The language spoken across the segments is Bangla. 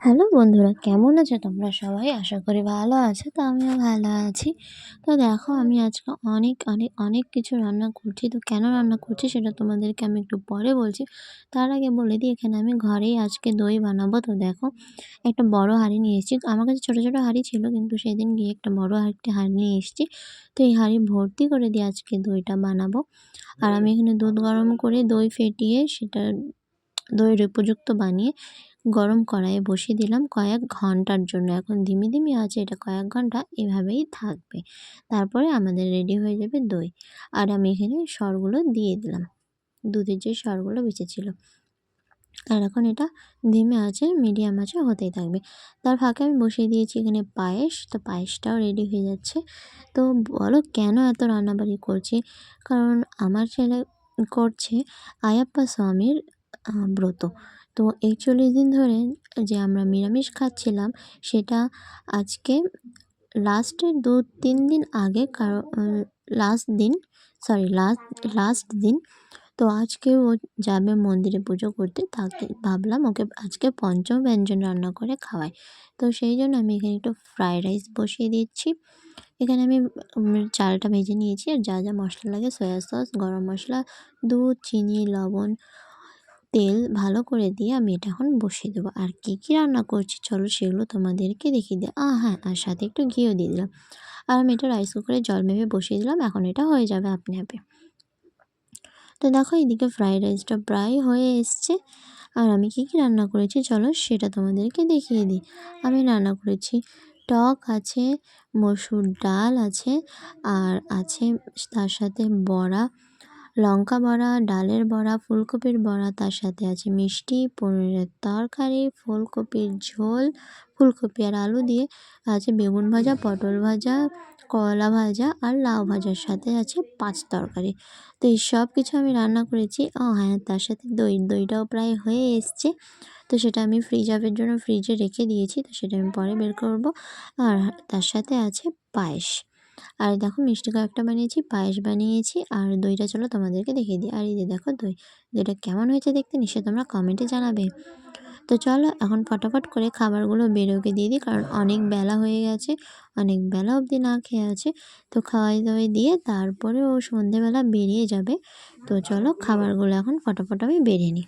হ্যালো বন্ধুরা, কেমন আছো তোমরা সবাই? আশা করি ভালো আছো, তো আমিও ভালো আছি। তো দেখো, আমি আজকে অনেক অনেক অনেক কিছু রান্না করছি। তো কেন রান্না করছি সেটা তোমাদেরকে আমি একটু পরে বলছি। তার আগে বলে দিই, এখানে আমি ঘরেই আজকে দই বানাবো। তো দেখো, একটা বড় হাঁড়ি নিয়ে এসেছি। আমার কাছে ছোটো ছোটো হাঁড়ি ছিল, কিন্তু সেদিন গিয়ে একটা বড় একটা হাঁড়ি নিয়ে এসেছি। তো এই হাঁড়ি ভর্তি করে দিয়ে আজকে দইটা বানাবো। আর আমি এখানে দুধ গরম করে দই ফেটিয়ে সেটা দইয়ের উপযুক্ত বানিয়ে গরম কড়াইয়ে বসিয়ে দিলাম কয়েক ঘণ্টার জন্য। এখন ধিমি ধিমি আছে, এটা কয়েক ঘণ্টা এভাবেই থাকবে। তারপরে আমাদের রেডি হয়ে যাবে দই। আর আমি এখানে সরগুলো দিয়ে দিলাম। দুধের যে সরগুলো বেঁচেছিল আর এখন এটা ধিমে আছে, মিডিয়াম আছে, হতেই থাকবে। তার ফাঁকে আমি বসিয়ে দিয়েছি এখানে পায়েস। তো পায়েসটাও রেডি হয়ে যাচ্ছে। তো বলো কেন এত রান্নাবাড়ি করছি? কারণ আমার ছেলে করছে আয়াপ্পা স্বামীর ব্রত। তো একচল্লিশ দিন ধরে যে আমরা নিরামিষ খাচ্ছিলাম, সেটা আজকে লাস্টের দু তিন দিন আগে কারও লাস্ট দিন সরি লাস্ট লাস্ট দিন। তো আজকে ও যাবে মন্দিরে পুজো করতে, তাকে ভাবলাম ওকে আজকে পঞ্চম ব্যঞ্জন রান্না করে খাওয়াই। তো সেই জন্য আমি এখানে একটু ফ্রায়েড রাইস বসিয়ে দিচ্ছি। এখানে আমি চালটা ভেজে নিয়েছি আর যা যা মশলা লাগে সয়া সস গরম মশলা, দুধ, চিনি, লবণ তেল ভালো করে দিয়ে আমি এটা এখন বসিয়ে দেবো। আর কী কী রান্না করছি চলো সেগুলো তোমাদেরকে দেখিয়ে দিই। আ হ্যাঁ আর সাথে একটু ঘিও দিয়ে দিলাম। আর আমি এটা রাইস কুকারে জল মেপে বসিয়ে দিলাম, এখন এটা হয়ে যাবে আপনি আপে তো দেখো এইদিকে ফ্রাইড রাইসটা প্রায় হয়ে এসছে। আর আমি কী কী রান্না করেছি চলো সেটা তোমাদেরকে দেখিয়ে দিই। আমি রান্না করেছি টক আছে, মসুর ডাল আছে, আর আছে তার সাথে বড়া লঙ্কা বড়া, ডালের বড়া, ফুলকপির বড়া, তার সাথে আছে মিষ্টি, পনিরের তরকারি, ফুলকপির ঝোল, ফুলকপি আর আলু দিয়ে আছে বেগুন ভাজা, পটল ভাজা, করলা ভাজা আর লাউ ভাজার সাথে আছে পাঁচ তরকারি। তো এই সব কিছু আমি রান্না করেছি। ও হ্যাঁ তার সাথে দই, দইটাও প্রায় হয়ে এসছে। তো সেটা আমি ফ্রিজ আপের জন্য ফ্রিজে রেখে দিয়েছি। তো সেটা আমি পরে বের করব। আর তার সাথে আছে পায়েস। আর দেখো মিষ্টি কয়েকটা বানিয়েছি, পায়েস বানিয়েছি, আর দইটা চলো তোমাদেরকে দেখিয়ে দিই। আর এই যে দেখো দই, দইটা কেমন হয়েছে দেখতে নিশ্চয়ই তোমরা কমেন্টে জানাবে। তো চলো এখন ফটাফট করে খাবারগুলো বেরোকে দিয়ে দিই, কারণ অনেক বেলা হয়ে গেছে, অনেক বেলা অবধি না খেয়ে আছে। তো খাওয়াই দাওয়াই দিয়ে তারপরে ও সন্ধেবেলা বেরিয়ে যাবে। তো চলো খাবারগুলো এখন ফটাফট আমি বেরিয়ে নিই।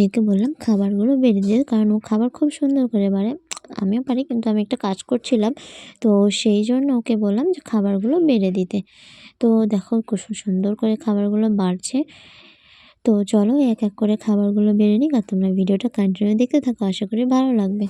মেয়েকে বললাম, খাবারগুলো বেড়ে দিয়ে কারণ ও খাবার খুব সুন্দর করে বাড়ে। আমিও পারি, কিন্তু আমি একটা কাজ করছিলাম, তো সেই জন্য ওকে বললাম যে, খাবারগুলো বেড়ে দিতে। তো দেখো খুব সুন্দর করে খাবারগুলো বাড়ছে। তো চলো এক এক করে খাবারগুলো বেড়ে নিক, আর তোমরা ভিডিওটা কন্টিনিউ দেখতে থাকো, আশা করি ভালো লাগবে।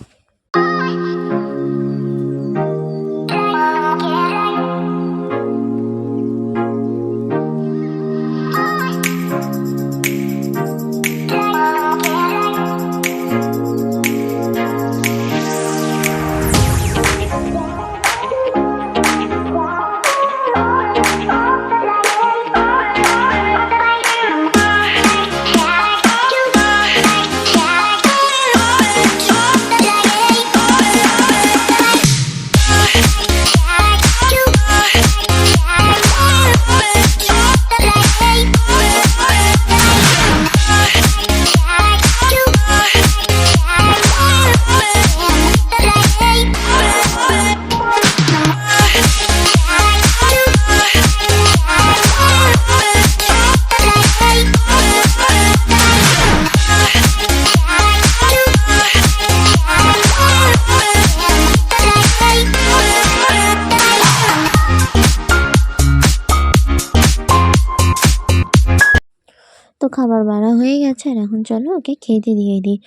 খাবার বাড়া হয়ে গেছে আর এখন চলো ওকে খেতে দিয়ে দিই।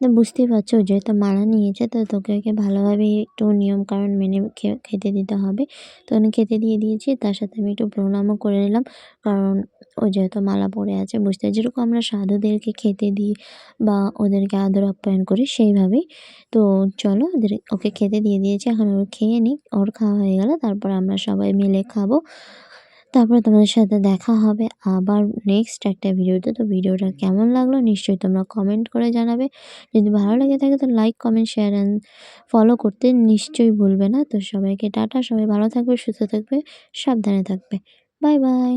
তো বুঝতেই পারছ যেহেতু মালা নিয়েছে তো তোকে ওকে ভালোভাবে একটু নিয়ম কারণ মেনে খেতে দিতে হবে। তো আমি খেতে দিয়ে দিয়েছি, তার সাথে আমি একটু প্রণামও করে নিলাম। কারণ ও যেহেতু মালা পরে আছে, বুঝতে যেরকম আমরা সাধুদেরকে খেতে দিই বা ওদেরকে আদর আপ্যায়ন করি সেইভাবেই। তো চলো ওদের, ওকে খেতে দিয়ে দিয়েছি, এখন ওর খেয়ে নিই ওর খাওয়া হয়ে গেলে, তারপর আমরা সবাই মিলে খাব। তারপরে তোমাদের সাথে দেখা হবে আবার নেক্সট একটা ভিডিওতে। তো ভিডিওটা কেমন লাগল নিশ্চয়ই তোমরা কমেন্ট করে জানাবে। যদি ভালো লেগে থাকে তো like comment share and follow করতে নিশ্চয়ই ভুলবে না। তো সবাইকে টাটা, সবাই ভালো থাকবে, সুস্থ থাকবে, সাবধানে থাকবে। Bye bye